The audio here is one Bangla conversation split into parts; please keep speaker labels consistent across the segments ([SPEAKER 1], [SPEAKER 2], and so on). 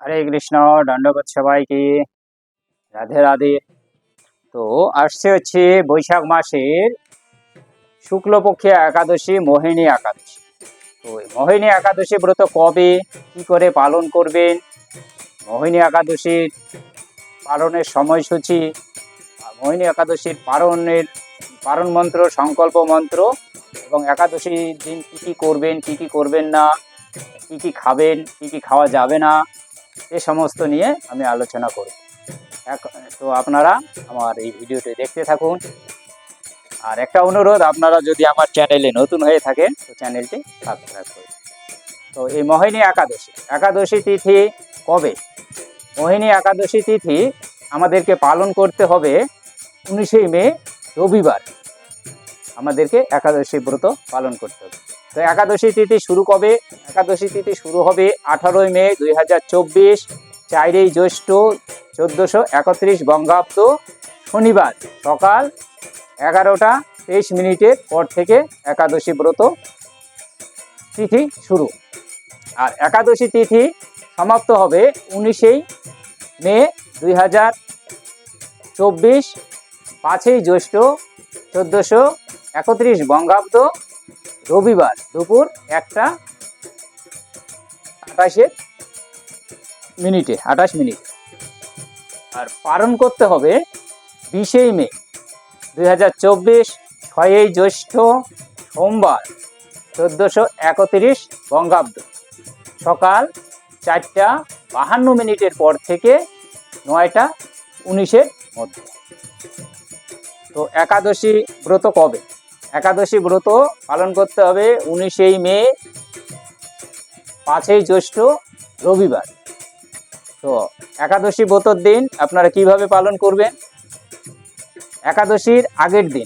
[SPEAKER 1] হরে কৃষ্ণ দণ্ডবোধ সবাইকে। রাধে রাধে। তো আসছে হচ্ছে বৈশাখ মাসের শুক্লপক্ষে একাদশী, মোহিনী একাদশী। তো মোহিনী একাদশী ব্রত কবে, কি করে পালন করবেন? মোহিনী একাদশীর পালনের সময়সূচি মোহিনী একাদশীর পালনের, পালন মন্ত্র, সংকল্প মন্ত্র, এবং একাদশীর দিন কী কী করবেন, কী কী করবেন না, কী কী খাবেন, কী কী খাওয়া যাবে না এ সমস্ত নিয়ে আমি আলোচনা করব। তো আপনারা আমার এই ভিডিওটি দেখতে থাকুন। আর একটা অনুরোধ, আপনারা যদি আমার চ্যানেলে নতুন হয়ে থাকেন, তো চ্যানেলটি সাবস্ক্রাইব করুন। তো এই মোহিনী একাদশী একাদশী তিথি কবে? মোহিনী একাদশী তিথি আমাদেরকে পালন করতে হবে উনিশে মে রবিবার। আমাদেরকে একাদশী ব্রত পালন করতে হবে। তো একাদশী তিথি শুরু কবে? একাদশী তিথি শুরু হবে আঠারোই মে দুই হাজার চব্বিশ, চারই জ্যৈষ্ঠ চোদ্দোশো একত্রিশ বঙ্গাব্দ শনিবার সকাল এগারোটা তেইশ মিনিটের পর থেকে একাদশী ব্রত তিথি শুরু। আর একাদশী তিথি সমাপ্ত হবে উনিশেই মে দুই হাজার চব্বিশ, পাঁচই জ্যৈষ্ঠ চোদ্দোশো একত্রিশ বঙ্গাব্দ রবিবার দুপুর একটা আঠাশের মিনিটে, আঠাশ মিনিট। আর পালন করতে হবে বিশেই মে দুই হাজার চব্বিশ, ছয়ই জ্যৈষ্ঠ সোমবার চোদ্দোশো একত্রিশ বঙ্গাব্দ। সকাল চারটা বাহান্ন মিনিটের পর থেকে নয়টা উনিশের মধ্যে। তো একাদশী ব্রত কবে? একাদশী ব্রত পালন করতে হবে উনিশেই মে, পাঁচই জ্যৈষ্ঠ, রবিবার। তো একাদশী ব্রতর দিন আপনারা কীভাবে পালন করবেন? একাদশীর আগের দিন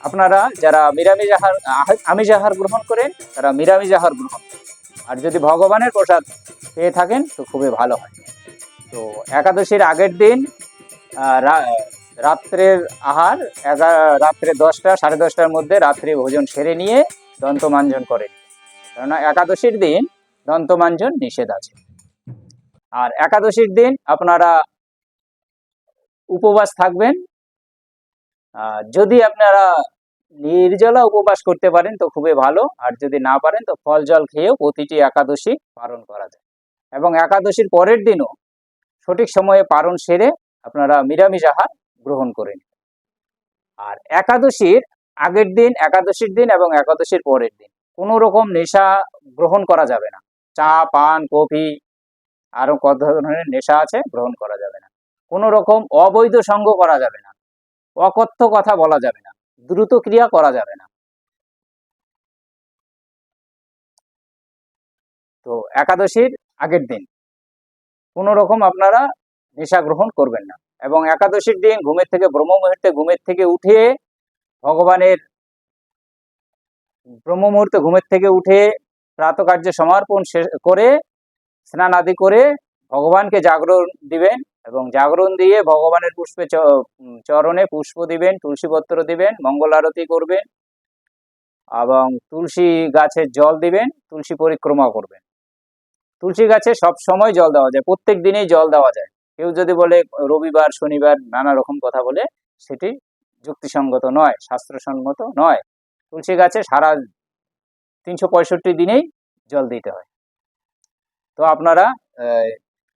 [SPEAKER 1] আপনারা যারা নিরামিষ আহার, আহ- আমিষ আহার গ্রহণ করেন, তারা নিরামিষ আহার গ্রহণ। আর যদি ভগবানের প্রসাদ পেয়ে থাকেন, তো খুবই ভালো হয়। তো একাদশীর আগের দিন রাত্রের আহার এগারো রাত্রে দশটা, সাড়ে দশটার মধ্যে রাত্রি ভোজন সেরে নিয়ে দন্তমাঞ্জন করেন কেননা একাদশীর দিন দন্তমাঞ্জন নিষেধ আছে। আর একাদশীর দিন আপনারা উপবাস থাকবেন। যদি আপনারা নির্জলা উপবাস করতে পারেন তো খুবই ভালো। আর যদি না পারেন তো ফল জল খেয়েও প্রতিটি একাদশী পালন করা যায়। এবং একাদশীর পরের দিনও সঠিক সময়ে পালন সেরে আপনারা নিরামিষ আহার গ্রহণ করেন আর একাদশীর আগের দিন, একাদশীর দিন এবং একাদশীর পরের দিন কোনো রকম নেশা গ্রহণ করা যাবে না। চা, পান, কফি আরও কত ধরনের নেশা আছে গ্রহণ করা যাবে না। কোনো রকম অবৈধ সঙ্গ করা যাবে না। অকথ্য কথা বলা যাবে না। দ্রুত ক্রিয়া করা যাবে না। তো একাদশীর আগের দিন কোনো রকম আপনারা নেশা গ্রহণ করবেন না। এবং একাদশীর দিন ঘুমের থেকে, ব্রহ্ম মুহূর্তে ঘুমের থেকে উঠে, ভগবানের ব্রহ্ম মুহূর্তে ঘুমের থেকে উঠে, প্রাতকার্য সমর্পণ করে, স্নান আদি করে ভগবানকে জাগরণ দিবেন এবং জাগরণ দিয়ে ভগবানের পুষ্পে চরণে পুষ্প দিবেন তুলসীপত্র দিবেন, মঙ্গল আরতি করবেন এবং তুলসী গাছের জল দিবেন, তুলসী পরিক্রমা করবেন। তুলসী গাছে সব সময় জল দেওয়া যায়, প্রত্যেক দিনেই জল দেওয়া যায়। কেউ যদি বলে রবিবার, শনিবার নানা রকম কথা বলে, সেটি যুক্তিসঙ্গত নয় শাস্ত্রসম্মত নয়। তুলসী গাছে সারা তিনশো পঁয়ষট্টি দিনেই জল দিতে হয়। তো আপনারা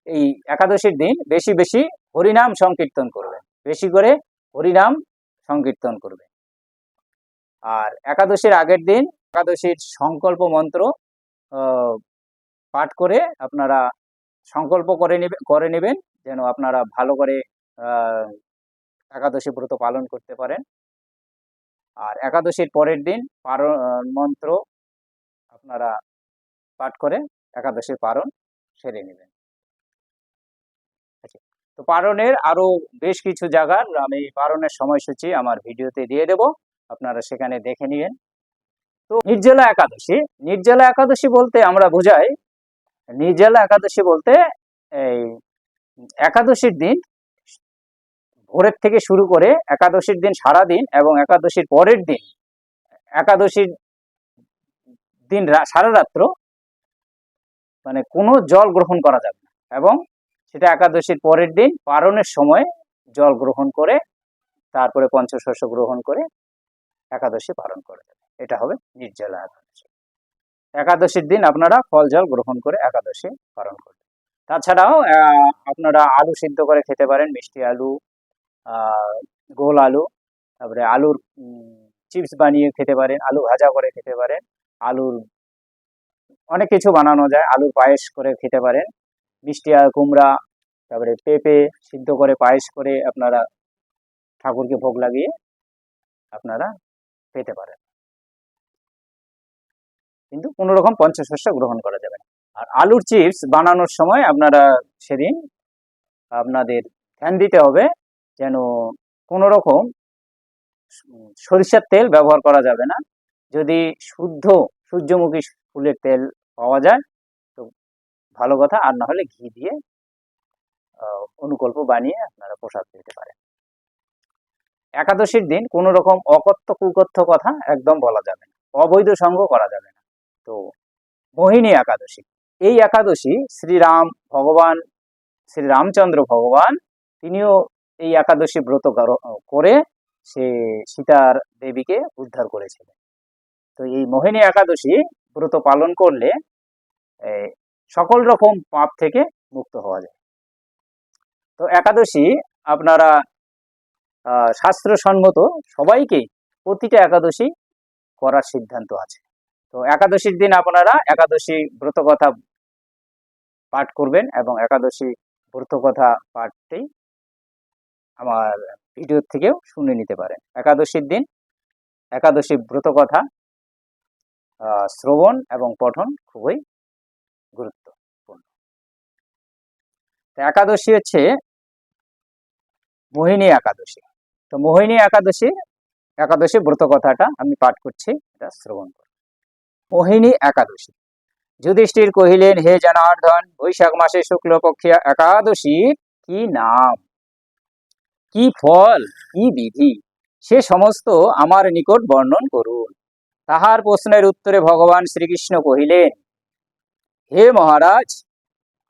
[SPEAKER 1] এই একাদশীর দিন বেশি বেশি হরিনাম সংকীর্তন করবেন। বেশি করে হরিনাম সংকীর্তন করবেন। আর একাদশীর আগের দিন একাদশীর সংকল্প মন্ত্র পাঠ করে আপনারা সংকল্প করে নেবে, করে নেবেন। যেন আপনারা ভালো করে একাদশী ব্রত পালন করতে পারেন। আর একাদশীর পরের দিন পারণ মন্ত্র আপনারা পাঠ করে একাদশীর পারণ সেরে নেবেন। আচ্ছা তো পারণের আরও বেশ কিছু জায়গার আমি পারণের সময়সূচি আমার ভিডিওতে দিয়ে দেব। আপনারা সেখানে দেখে নিবেন তো নির্জলা একাদশী নির্জলা একাদশী বলতে আমরা বোঝাই, নির্জলা একাদশী বলতে এই একাদশীর দিন ভোরের থেকে শুরু করে একাদশীর দিন সারা দিন এবং একাদশীর পরের দিন, একাদশীর দিন সারা রাত্র মানে কোনো জল গ্রহণ করা যাবে না এবং সেটা একাদশীর পরের দিন পারণের সময় জল গ্রহণ করে তারপরে পঞ্চশস্য গ্রহণ করে একাদশী পালন করে দেবে এটা হবে নির্জলা একাদশী। একাদশীর দিন আপনারা ফল জল গ্রহণ করে একাদশী পালন করবেন। তাছাড়াও আপনারা আলু সিদ্ধ করে খেতে পারেন, মিষ্টি আলু গোল আলু, তারপরে আলুর চিপস বানিয়ে খেতে পারেন, আলু ভাজা করে খেতে পারেন, আলুর অনেক কিছু বানানো যায় আলুর পায়েস করে খেতে পারেন, মিষ্টি আর কুমড়া, তারপরে পেঁপে সিদ্ধ করে পায়েস করে আপনারা ঠাকুরকে ভোগ লাগিয়ে আপনারা পেতে পারেন। কিন্তু কোনো রকম পঞ্চশস্য গ্রহণ করা যাবে আর আলুর চিপস বানানোর সময় আপনারা সেদিন আপনাদের ধ্যান দিতে হবে যেন কোনো রকম সরিষার তেল ব্যবহার করা যাবে না। যদি শুদ্ধ সূর্যমুখী ফুলের তেল পাওয়া যায়, তো ভালো কথা। আর না হলে ঘি দিয়ে অনুকল্প বানিয়ে আপনারা প্রসাদ দিতে পারেন। একাদশীর দিন কোনো রকম অকথ্য কুকথ্য কথা একদম বলা যাবে না। অবৈধ সঙ্গ করা যাবে না। তো মোহিনী একাদশী। এই একাদশী শ্রীরাম ভগবান শ্রী রামচন্দ্র ভগবান, তিনিও এই একাদশী ব্রত করে সে সীতার দেবীকে উদ্ধার করেছিলেন। তো এই মোহিনী একাদশী ব্রত পালন করলে সকল রকম পাপ থেকে মুক্ত হওয়া যায়। তো একাদশী আপনারা শাস্ত্রসম্মত সবাইকে প্রতিটা একাদশী করার সিদ্ধান্ত আছে। তো একাদশীর দিন আপনারা একাদশী ব্রত কথা পাঠ করবেন এবং একাদশী ব্রত কথা পাঠটি আমার ভিডিও থেকেও শুনে নিতে পারেন। একাদশীর দিন একাদশী ব্রত কথা শ্রবণ এবং পঠন খুবই গুরুত্বপূর্ণ। একাদশী হচ্ছে মোহিনী একাদশী। তো মোহিনী একাদশী একাদশী ব্রত কথাটা আমি পাঠ করছি, এটা শ্রবণ করুন। মোহিনী একাদশী। যুধিষ্ঠির কহিলেন, হে জনার্দন, বৈশাখ মাসে শুক্লপক্ষিয়া একাদশীর কি নাম? কি ফল? কি বিধি? সে সমস্ত আমার নিকট বর্ণন করুন। তাহার প্রশ্নের উত্তরে ভগবান শ্রীকৃষ্ণ কহিলেন, হে মহারাজ,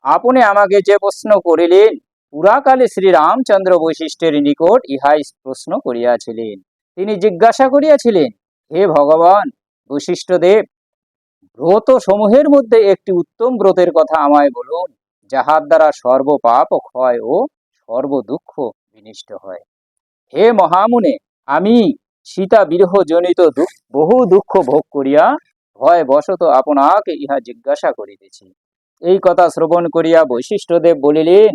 [SPEAKER 1] আপনি আমাকে যে প্রশ্ন করিলেন, পুরাকালে শ্রী রামচন্দ্র বৈশিষ্ট্যের নিকট ইহাই প্রশ্ন করিয়াছিলেন। তিনি জিজ্ঞাসা করিয়াছিলেন, হে ভগবান, বৈশিষ্ট্যদেব ব্রত সমূহের মধ্যে একটি উত্তম ব্রতের কথা আমায় বলুন, যাহার দ্বারা সর্ব পাপ ক্ষয় ও সর্ব দুঃখ বিনিষ্ট হয়। হে মহামুনে, আমি সীতা বিরহ জনিত বহু দুঃখ ভোগ করিয়া ভয় বশত আপনাকে ইহা জিজ্ঞাসা করিতেছি। এই কথা শ্রবণ করিয়া বৈশিষ্ট্যদেব বলিলেন,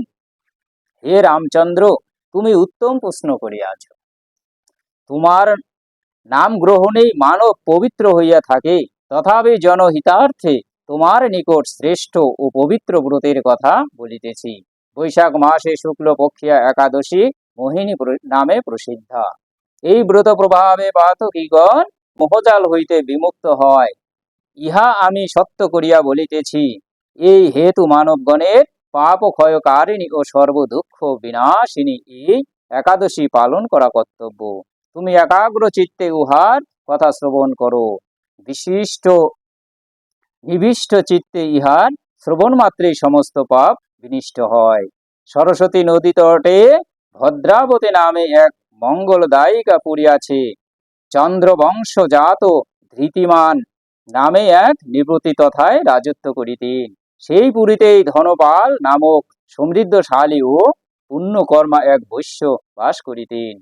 [SPEAKER 1] হে রামচন্দ্র, তুমি উত্তম প্রশ্ন করিয়াছ। তোমার নাম গ্রহণেই মানব পবিত্র হইয়া থাকে। তথাপি জনহিতার্থে তোমার নিকট শ্রেষ্ঠ ও পবিত্র ব্রতের কথা বলিতেছি। বৈশাখ মাসে শুক্ল পক্ষিয়া একাদশী মোহিনী নামে প্রসিদ্ধা। এই ব্রত প্রভাবে পাতকীগণ মোহজাল হইতে বিমুক্ত হয়। ইহা আমি সত্য করিয়া বলিতেছি, এই হেতু মানবগণের পাপ ক্ষয়কারিণী ও সর্বদুঃখ বিনাশিনী এই একাদশী পালন করা কর্তব্য। তুমি একাগ্র চিত্তে উহার কথা শ্রবণ করো। বিশিষ্ট, নিবিষ্ট চিত্তে ইহার শ্রবণ মাত্রেই সমস্ত পাপ বিনিষ্ট হয়। সরস্বতী নদী তটে ভদ্রাবতী নামে এক মঙ্গল দায়িকা আছে চন্দ্রবংশ জাত ধৃতিমান নামে এক নিবৃত্তি তথায় রাজত্ব করিতেন। সেই পুরীতেই ধনপাল নামক সমৃদ্ধশালী ও পুণ্যকর্মা এক বৈশ্য বাস করিতেন।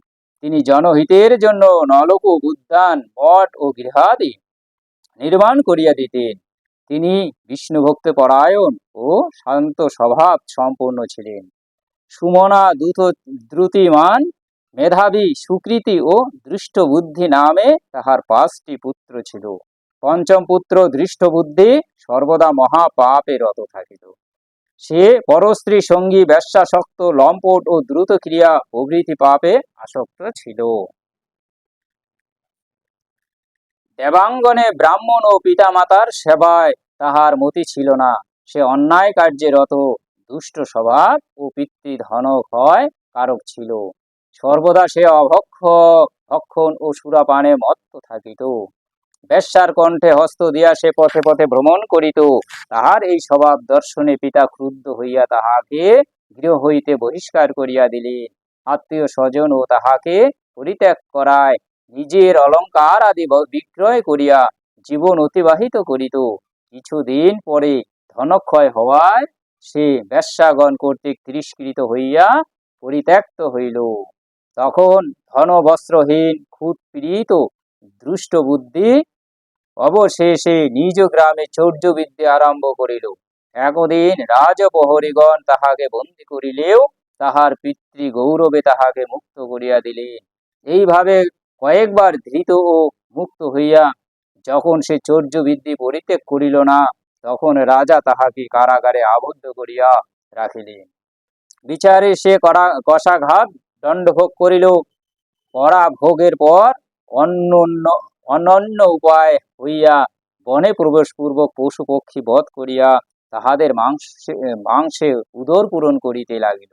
[SPEAKER 1] তিনি জনহিতের জন্য নলকূপ, উদ্যান, মঠ ও গৃহাদি নির্মাণ করিয়া দিতেন। তিনি বিষ্ণুভক্ত পরায়ণ ও শান্ত স্বভাব সম্পন্ন ছিলেন। সুমনা দ্রুত, দ্রুতিমান মেধাবী, সুকৃতি ও দৃষ্টবুদ্ধি নামে তাহার পাঁচটি পুত্র ছিল। পঞ্চম পুত্র দৃষ্টবুদ্ধি সর্বদা মহাপাপে রত থাকিত। সে পরস্ত্রী সঙ্গী, ব্যবসাসক্ত, লম্পট ও দ্রুত ক্রিয়া প্রভৃতি পাপে আসক্ত ছিল। দেবাঙ্গনে ব্রাহ্মণ ও পিতামাতার সেবায় তাহার মতি ছিল না। সে অন্যায় কার্যে রত, দুষ্ট স্বভাব ও পিতৃধন হয় কারক ছিল। সর্বদা সে অভক্ষ, ভক্ষণ ও সুরাপানে মত্ত থাকিত। বেশ্যার কণ্ঠে হস্ত দিয়া সে পথে পথে ভ্রমণ করিত। তাহার এই স্বভাব দর্শনে পিতা ক্রুদ্ধ হইয়া তাহাকে গৃহ হইতে বহিষ্কার করিয়া দিলেন। আত্মীয় স্বজন ও তাহাকে পরিত্যাগ করায় নিজের অলংকার আদি বিক্রয় করিয়া জীবন অতিবাহিত করিত। কিছুদিন পরে ধনক্ষয় হওয়ায় সে বেশ্যাগণ কর্তৃক তিরস্কৃত হইয়া পরিত্যক্ত হইল। তখন ধন বস্ত্রহীন খুদ পীড়িত দুষ্ট বুদ্ধি অবশেষে নিজ গ্রামে চৌর্যবিদ্যা আরম্ভ করিল। একদিন রাজপ্রহরীগণ তাহাকে বন্দী করিলেও তাহার পিতৃ গৌরবে তাহাকে মুক্ত করিয়া দিলেন। এইভাবে কয়েকবার ধৃত ও মুক্ত হইয়া যখন সে চৌর্যবৃদ্ধি পরিত্যাগ করিল না, তখন রাজা তাহাকে কারাগারে আবদ্ধ করিয়া রাখিলেন। বিচারে সে করা, কষাঘাত দণ্ডভোগ করিল। করা ভোগের পর অন্য অনন্য উপায় হইয়া বনে প্রবেশপূর্বক পশু পক্ষী বধ করিয়া তাহাদের মাংসে মাংসে উদর পূরণ করিতে লাগিল।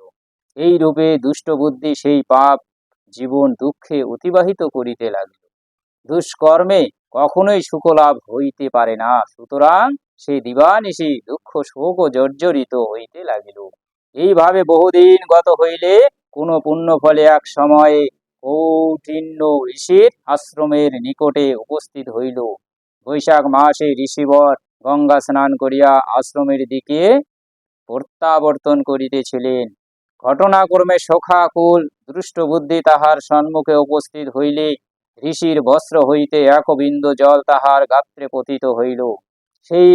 [SPEAKER 1] এই রূপে দুষ্ট বুদ্ধি সেই পাপ জীবন দুঃখে অতিবাহিত করিতে লাগিল। দুষ্কর্মে কখনোই সুখলাভ হইতে পারে না, সুতরাং সে দিবানিশি দুঃখ শোক জর্জরিত হইতে লাগিল। এইভাবে বহুদিন গত হইলে কোনো পুণ্য ফলে এক সময়ে কৌটিন্য ঋষির আশ্রমের নিকটে উপস্থিত হইল। বৈশাখ মাসে ঋষিবর গঙ্গা স্নান করিয়া আশ্রমের দিকে প্রত্যাবর্তন করিতেছিলেন। ঘটনাক্রমে সখাকুল দুষ্টবুদ্ধি তাহার সম্মুখে উপস্থিত হইলে ঋষির বস্ত্র হইতে এক বিন্দু জল তাহার গাত্রে পতিত হইল। সেই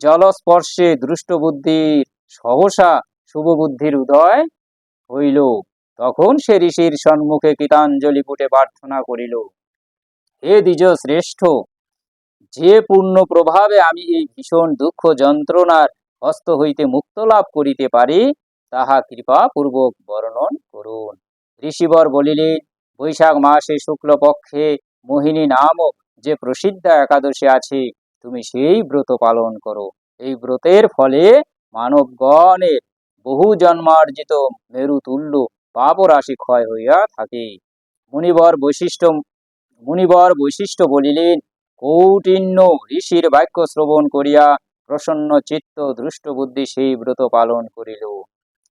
[SPEAKER 1] জলস্পর্শে দুষ্টবুদ্ধির সহসা শুভবুদ্ধির উদয় হইল। তখন সে ঋষির সম্মুখে কীতাঞ্জলি পুটে প্রার্থনা করিল, হে দ্বিজ শ্রেষ্ঠ যে পূর্ণ প্রভাবে আমি এই ভীষণ দুঃখ যন্ত্রণার হস্ত হইতে মুক্ত লাভ করিতে পারি তাহা কৃপা পূর্বক বর্ণন করুন। ঋষিবর বলিলেন, বৈশাখ মাসে শুক্লপক্ষে মোহিনী নামক যে প্রসিদ্ধ একাদশী আছে, তুমি সেই ব্রত পালন করো। এই ব্রতের ফলে মানবগণের বহু জন্মার্জিত মেরুতুল্য পাপ রাশি ক্ষয় হইয়া থাকে। মুনিবর বৈশিষ্ট্য মুনিবর বৈশিষ্ট্য বলিলেন, কৌটিন্য ঋষির বাক্য শ্রবণ করিয়া প্রসন্ন চিত্ত, দৃষ্ট বুদ্ধি সেই ব্রত পালন করিল।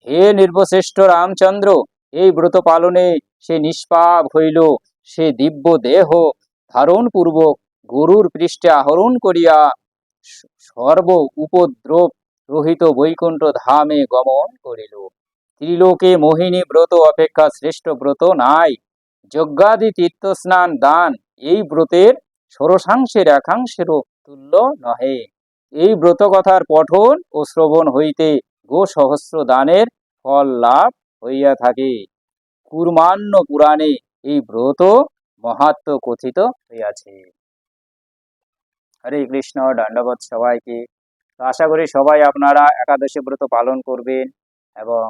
[SPEAKER 1] হে নির্বশ্রেষ্ঠ রামচন্দ্র, এই ব্রত পালনে সে নিষ্পাপ হইল, সে দিব্য দেহ ধারণ পূর্বক গরুর পৃষ্ঠে আহরণ করিয়া সর্ব উপদ্রব রহিত বৈকুণ্ঠ ধামে গমন করিল। ত্রিলোকে মোহিনী ব্রত অপেক্ষা শ্রেষ্ঠ ব্রত নাই। যজ্ঞাদি তীর্থস্নান দান, এই ব্রতের ষোড়শাংশের একাংশেরও তুল্য নহে। এই ব্রত কথার পঠন ও শ্রবণ হইতে গো সহস্র দানের ফল লাভ হইয়া থাকে। কুর্মান্য পুরাণে এই ব্রত মহাত্ম কথিত হইয়াছে। হরে কৃষ্ণ দণ্ডবোধ সবাইকে। তো আশা করি সবাই আপনারা একাদশী ব্রত পালন করবেন এবং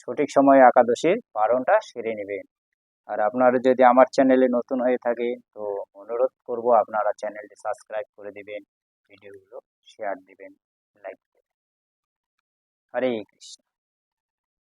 [SPEAKER 1] সঠিক সময়ে একাদশীর পালনটা সেরে নেবেন। আর আপনারা যদি আমার চ্যানেলে নতুন হয়ে থাকে তো অনুরোধ করব আপনারা চ্যানেলটি সাবস্ক্রাইব করে দিবেন, ভিডিওগুলো শেয়ার দিবেন, লাইক দিবেন হরে কৃষ্ণ